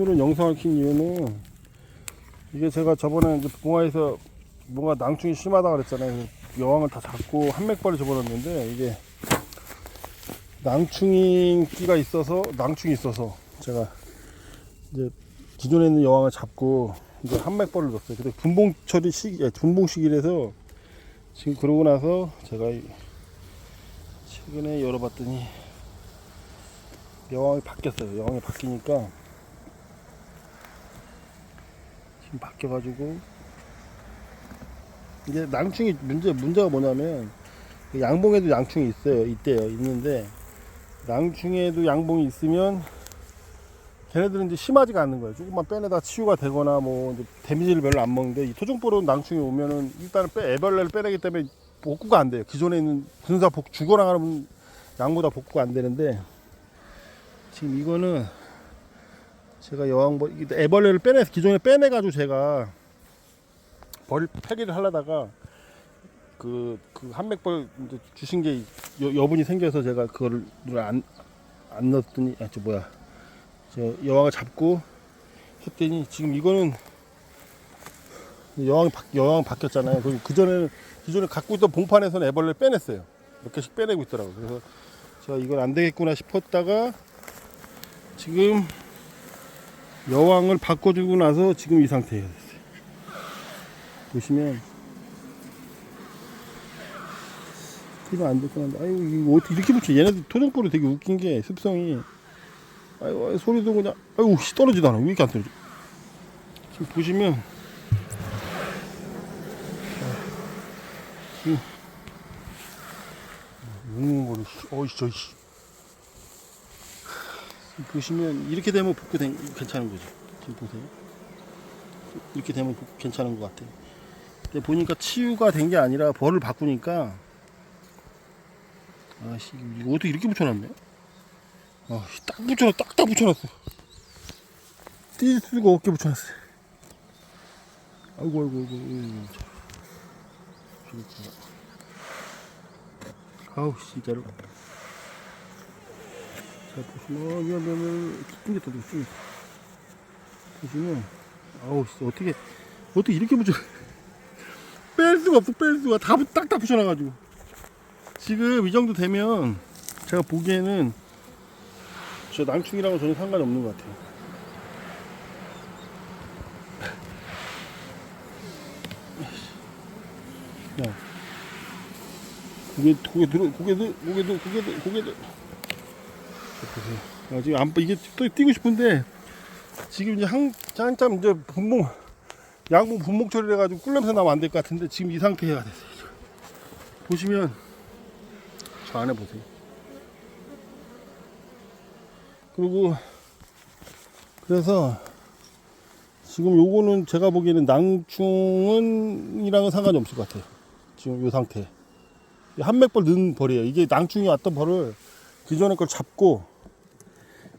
오늘은 영상을 킨 이유는 이게 제가 저번에 이제 봉화에서 뭔가 낭충이 심하다 그랬잖아요. 여왕을 다 잡고 한맥벌을 집어넣었는데 이게 낭충이 끼가 있어서 낭충이 있어서 제가 이제 기존에 있는 여왕을 잡고 이제 한맥벌을 넣었어요. 근데 분봉 처리 시기, 예, 분봉 시기라서 지금 그러고 나서 제가 이- 최근에 열어봤더니 여왕이 바뀌었어요. 여왕이 바뀌니까 지금 바뀌어가지고 이제 낭충이 문제 문제가 뭐냐면 그 양봉에도 양충이 있어요. 있대요. 있는데 낭충에도 양봉이 있으면 걔네들은 이제 심하지가 않는 거예요. 조금만 빼내다 치유가 되거나 뭐 데미지를 별로 안 먹는데 이 토종포로 낭충이 오면은 일단은 빼 애벌레를 빼내기 때문에 복구가 안 돼요. 기존에 있는 분사 복 죽어나 가는 양보다 복구가 안 되는데 지금 이거는 제가 여왕벌 애벌레를 빼내 기존에 빼내 가지고 제가 벌 폐기를 하려다가 그, 그 한맥벌 주신 게 여, 여분이 생겨서 제가 그거를 안, 안 넣었더니 아 저 뭐야 저 여왕을 잡고 했더니 지금 이거는 여왕이 바, 여왕 바뀌었잖아요. 그, 그 전에는 기존에 갖고 있던 봉판에서는 애벌레를 빼냈어요. 몇 개씩 빼내고 있더라고요. 그래서 제가 이건 안 되겠구나 싶었다가 지금 여왕을 바꿔주고 나서 지금 이 상태예요. 보시면 이거 안 됐구나. 아유 이거 어떻게 이렇게 붙여? 얘네들 토종포로 되게 웃긴 게 습성이 아유 아유, 소리도 그냥 아유 씨 떨어지도 않아. 왜 이렇게 안 떨어져? 지금 보시면 지금 웃는 거를 씨, 어이 저이 씨. 보시면 이렇게 되면 복구 된, 괜찮은 거죠. 지금 보세요. 이렇게 되면 복- 괜찮은 것 같아요. 보니까 치유가 된 게 아니라 벌을 바꾸니까 아씨 이거 어떻게 이렇게 붙여놨네? 아씨 딱 붙여놨 딱딱 붙여놨어. 뛸 수가 없게 붙여놨어. 아이고 아이고 아이고. 아이고. 아우 진짜로. 자 보시면 어, 미안 미안 미안 찡겼다 찡겼다. 보시면 아우 진짜 어떻게 어떻게 이렇게 붙여? 뺄 수가 없어 뺄 수가 다 딱딱 붙여놔가지고 지금 이 정도 되면 제가 보기에는 저 낭충이랑은 전혀 상관이 없는 것 같아요 야 고개 고개 들어 고개 들 고개 들 고개 들 고개 들 보세요 아, 지금 안 이게 또 뛰고 싶은데 지금 이제 한 한참 이제 분봉 양봉 분목 처리를 해가지고 꿀냄새 나면 안 될 것 같은데 지금 이 상태가 됐어요. 보시면 저 안에 보세요. 그리고 그래서 지금 요거는 제가 보기에는 낭충은이랑은 상관이 없을 것 같아요. 지금 요 상태. 한맥벌 넣은 벌이에요. 이게 낭충이 왔던 벌을 기존의 걸 잡고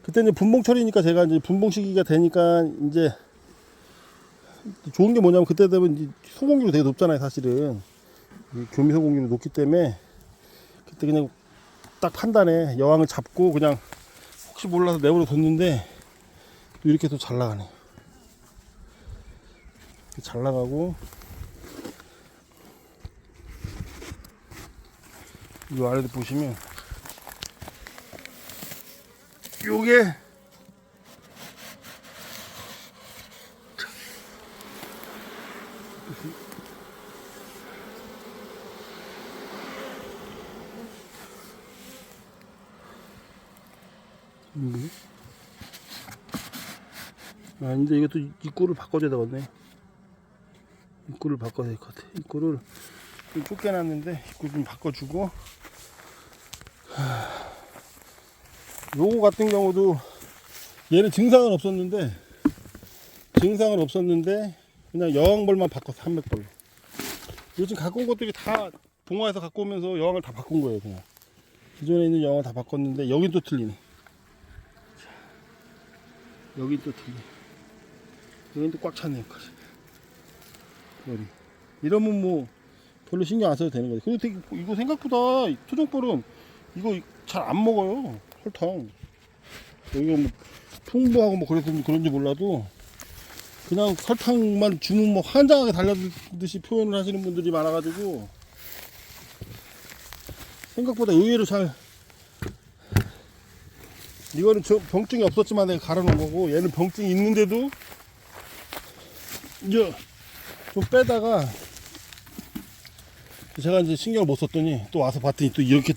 그때 이제 분봉 처리니까 제가 이제 분봉 시기가 되니까 이제 좋은 게 뭐냐면 그때 되면 소공률이 되게 높잖아요 사실은. 이 교미 소공률이 높기 때문에 그때 그냥 딱 판단에 여왕을 잡고 그냥 혹시 몰라서 내버려 뒀는데 또 이렇게 또 잘 나가네. 잘 나가고 이 아래도 보시면 요게 음. 아, 근데 이것도 입구를 바꿔줘야 되겠네. 입구를 바꿔야 될 것 같아. 입구를 좀 쫓겨났는데, 입구 좀 바꿔주고. 하, 요거 같은 경우도 얘는 증상은 없었는데, 증상은 없었는데, 그냥 여왕벌만 바꿨어, 한맥벌로. 요즘 갖고 온 것들이 다 봉화에서 갖고 오면서 여왕을 다 바꾼 거예요, 그냥. 기존에 있는 여왕을 다 바꿨는데, 여긴 또 틀리네. 여기 또 틀려. 여긴 또꽉 여기까지. 머리. 이러면 뭐, 별로 신경 안 써도 되는 거지. 근데 되게, 이거 생각보다, 이 토종볼은 이거 잘 안 먹어요. 설탕. 여기가 뭐, 풍부하고 뭐 그래서 그런지 몰라도 그냥 설탕만 주면 뭐 환장하게 달려들듯이 표현을 하시는 분들이 많아가지고 생각보다 의외로 잘 이거는 저 병증이 없었지만 내가 갈아놓은 거고 얘는 병증이 있는데도 이제 좀 빼다가 제가 이제 신경을 못 썼더니 또 와서 봤더니 또 이렇게